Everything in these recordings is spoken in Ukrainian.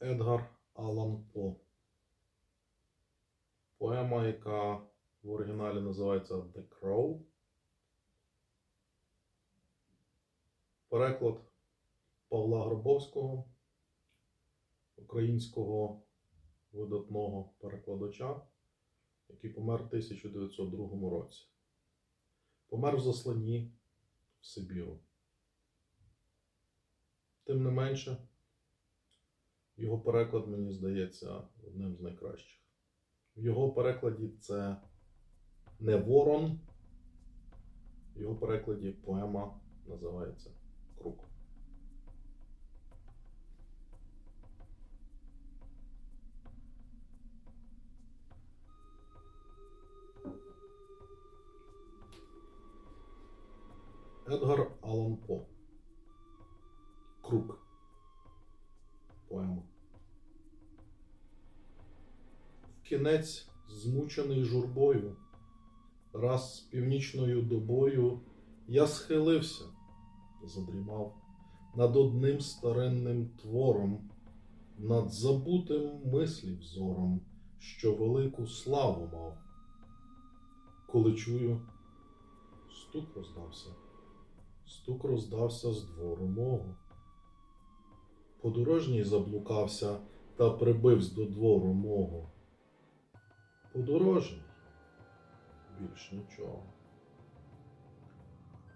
Едгар Аллан По. Поема, яка в оригіналі називається The Crow. Переклад Павла Гробовського, українського видатного перекладача, який помер в 1902 році. Помер в засланні в Сибіру. Тим не менше, його переклад, мені здається, одним з найкращих. В його перекладі це не ворон, в його перекладі поема називається Круг. Едгар Аллан По. Кінець, змучений журбою, раз з північною добою я схилився, задрімав над одним старинним твором, над забутим мислів зором, що велику славу мав. Коли чую, стук роздався, стук роздався з двору мого. Подорожній заблукався та прибивсь до двору мого. Подорожній більш нічого.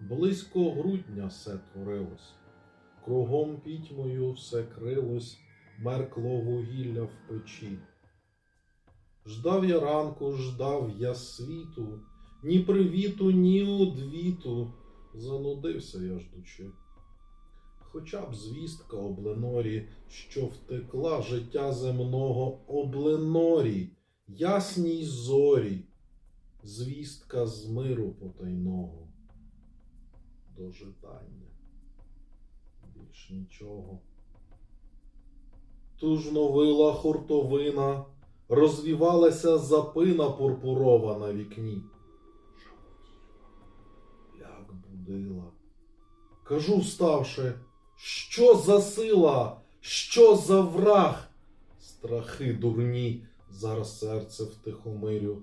Близько грудня все творилось, кругом пітьмою все крилось, меркло вугілля в печі. Ждав я ранку, ждав я світу, ні привіту, ні одвіту, занудився я ждучи. Хоча б звістка об Ленорі, що втекла життя земного об Ленорі, ясній зорі, звістка з миру потайного. Дожидання. Більш нічого. Тужно вила хуртовина, розвівалася запина пурпурова на вікні. Як будила. Кажу, вставши, що за сила, що за враг? Страхи дурні, зараз серце втихомирю.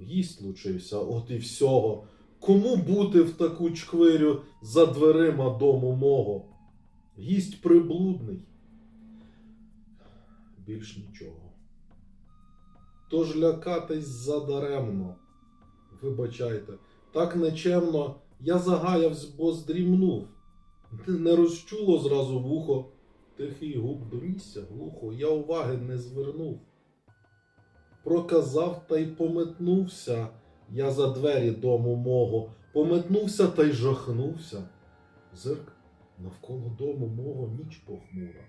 Гість лучився, от і всього. Кому бути в таку чквирю за дверима дому мого? Гість приблудний. Більш нічого. Тож лякатись задаремно. Вибачайте, так нечемно я загаявсь, бо здрімнув. Не розчуло зразу вухо, тихий гук донісся глухо, я уваги не звернув. Проказав та й пометнувся я за двері дому мого, пометнувся та й жахнувся. Зирк навколо дому мого ніч похмура.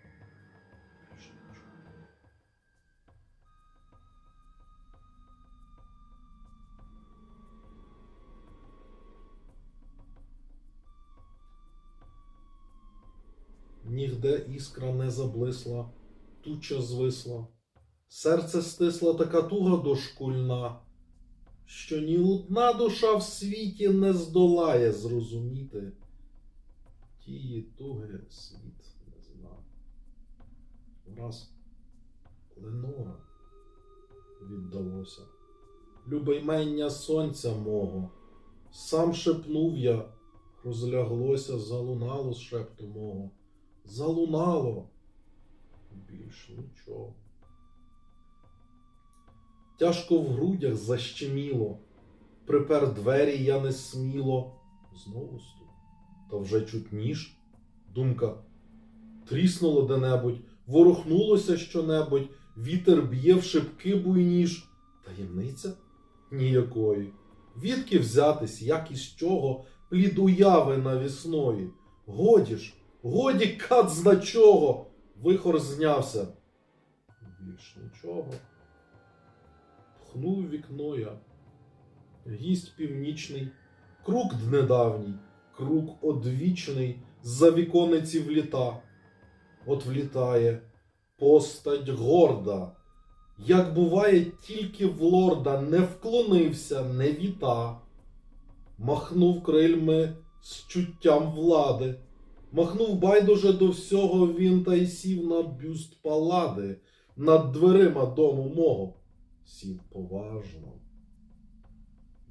Нігде іскра не заблисла, туча звисла, серце стисла така туга дошкульна, що ні одна душа в світі не здолає зрозуміти. Тії туги світ не зна. Враз Ленора віддалося, любоймення сонця мого. Сам шепнув я, розляглося, залунало шепту мого. Залунало. Більш нічого. Тяжко в грудях защеміло, припер двері я не сміло. Знову стук. Та вже чуть. Думка. Тріснуло де-небудь, ворухнулося щонебудь, вітер б'є в шибки буйніж. Таємниця? Ніякої. Відки взятись, як із чого, плід уяви навісної. Годі ж, годі кат зна чого. Вихор знявся. Більш нічого. Пхнув вікно я. Гість північний, круг недавній, круг одвічний, з-за вікониці вліта. От влітає постать горда, як буває, тільки в лорда не вклонився, не віта, махнув крильми з чуттям влади, Махнув байдуже до всього він та й сів на бюст палади над дверима дому мого. Сів поважно.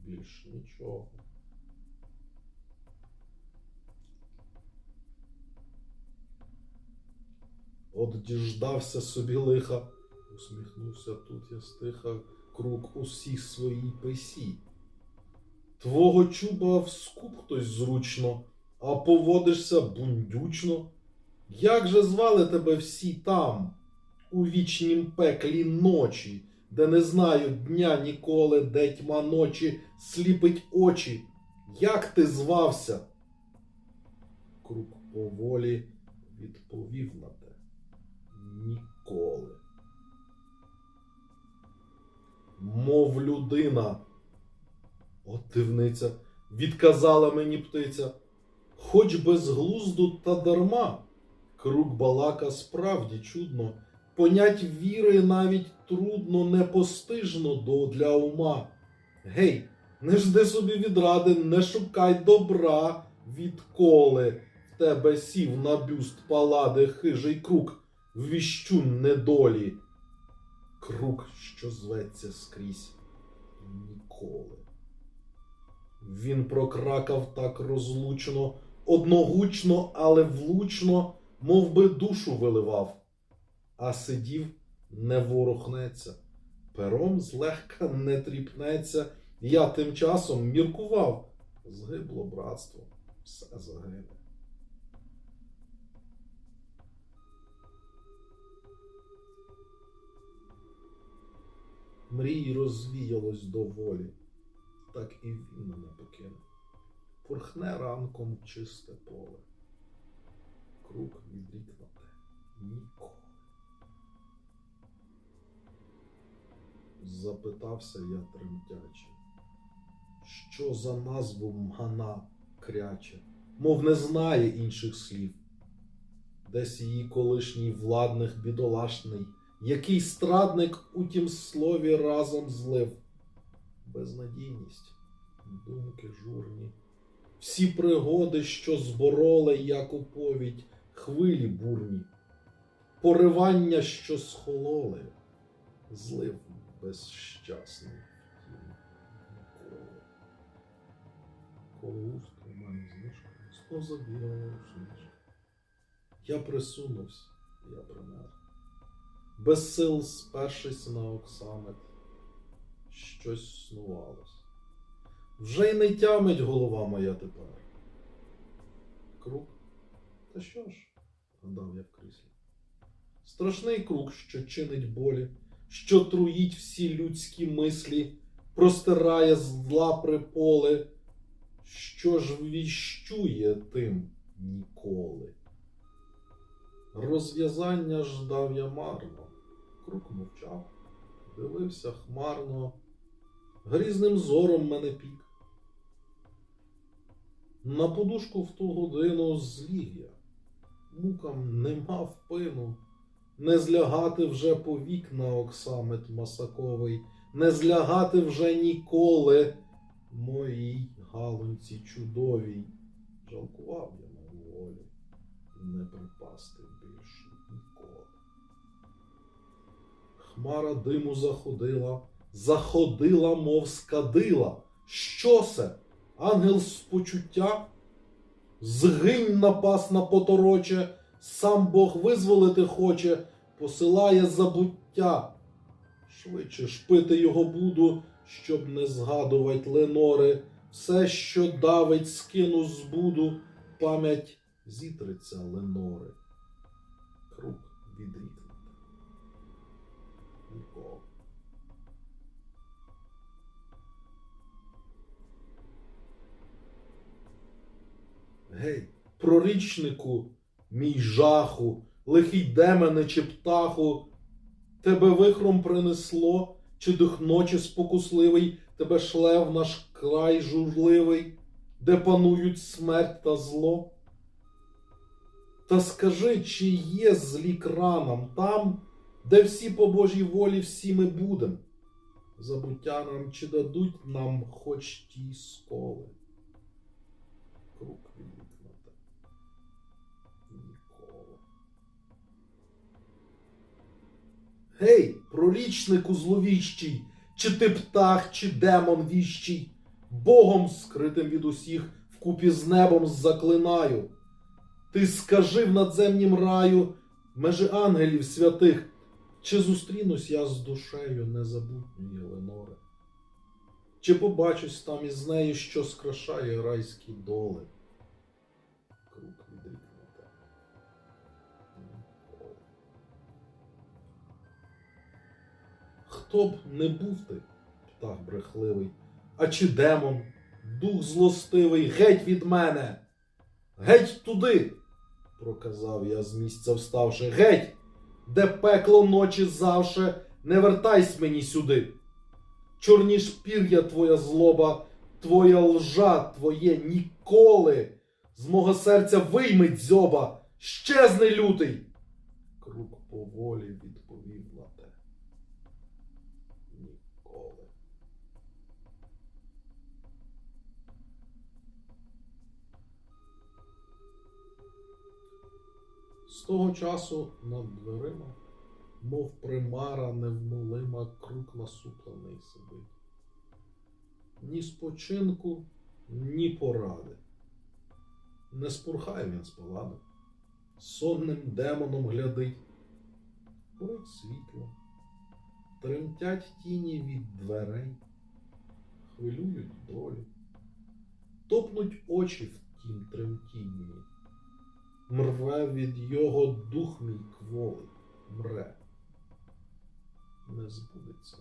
Більш нічого. От діждався собі лиха, усміхнувся тут я стиха круг усіх своїй писі. Твого чуба в скуп хтось зручно, а поводишся бундючно. Як же звали тебе всі там, у вічнім пеклі ночі, де не знаю дня ніколи, де тьма ночі сліпить очі? Як ти звався? Круг поволі відповів на те. Ніколи. Мов людина. От дивниця, відказала мені птиця. Хоч без глузду та дарма. Круг балака справді чудно. Понять віри навіть трудно, непостижно для ума. Гей, не жди собі відради, не шукай добра, відколи в тебе сів на бюст палади хижий круг, віщун недолі. Круг, що зветься скрізь ніколи. Він прокракав так розлучно, одногучно, але влучно, мов би душу виливав, а сидів не ворухнеться, пером злегка не тріпнеться. Я тим часом міркував. Згибло братство, все загине. Мрій розвіялось доволі, так і він мене покине. Пурхне ранком чисте поле. Круг відрік на те ніколи. Запитався я тремтячи, що за назву мгана кряче, мов не знає інших слів. Десь її колишній владних бідолашний, який страдник у тім слові разом злив. Безнадійність, думки журні, всі пригоди, що збороли, як у повідь, хвилі бурні, поривання, що схололи, злив безщасний. Коли уст у мене знижка, знов забігала рушничка. Я присунувся, я пример. Без сил спершись на оксамет, щось снувалось. Вже й не тямить голова моя тепер. Круг? Та що ж? гадав я в кріслі. Страшний круг, що чинить болі, що труїть всі людські мислі, простирає зла при поле, що ж віщує тим ніколи. Розв'язання ждав я марно, круг мовчав, дивився хмарно, грізним зором мене пік. На подушку в ту годину зліг я, мукам не мав пину, не злягати вже повік на оксамет масаковий, не злягати вже ніколи моїй галунці чудовій. Жалкував я на волі не припасти більше ніколи. Хмара диму заходила, заходила, мов скадила. Що це? Ангел з почуття? Згинь напас на потороче, сам Бог визволити хоче, посилає забуття. Швидше шпити його буду, щоб не згадувать Ленори. Все, що давить, скину збуду, пам'ять зітреться Ленори. Круг. Ніколи. Гей, прорічнику, мій жаху, лихий демене чи птаху, тебе вихром принесло, чи дух ночі спокусливий, тебе шле в наш край журливий, де панують смерть та зло. Та скажи, чи є злі кранам там, де всі по Божій волі всі ми будем? Забуття нам чи дадуть нам хоч ті сколи? Круг відвікнути. Гей, прорічнику зловіщий, чи ти птах, чи демон віщий, Богом скритим від усіх, вкупі з небом заклинаю. Ти скажи в надземнім раю, межи ангелів святих, чи зустрінусь я з душею незабутньої Ленори? Чи побачусь там із нею, що скрашає райські доли? Хто б не був ти, птах брехливий, а чи демон, дух злостивий, геть від мене, геть туди, проказав я з місця вставши, геть, де пекло ночі завше, не вертайсь мені сюди. Чорні ж пір'я твоя злоба, твоя лжа, твоє ніколи. З мого серця виймить дзьоба, щезни лютий. Круг поволі відповів того часу над дверима, мов примара невмолима, круг насуплений сидить. Ні спочинку, ні поради. Не спурхає він з палади, сонним демоном глядить, горить світло, тремтять тіні від дверей, хвилюють долю, топнуть очі в тім тремтінні, мрве від його дух мій кволий, мре, не збудеться.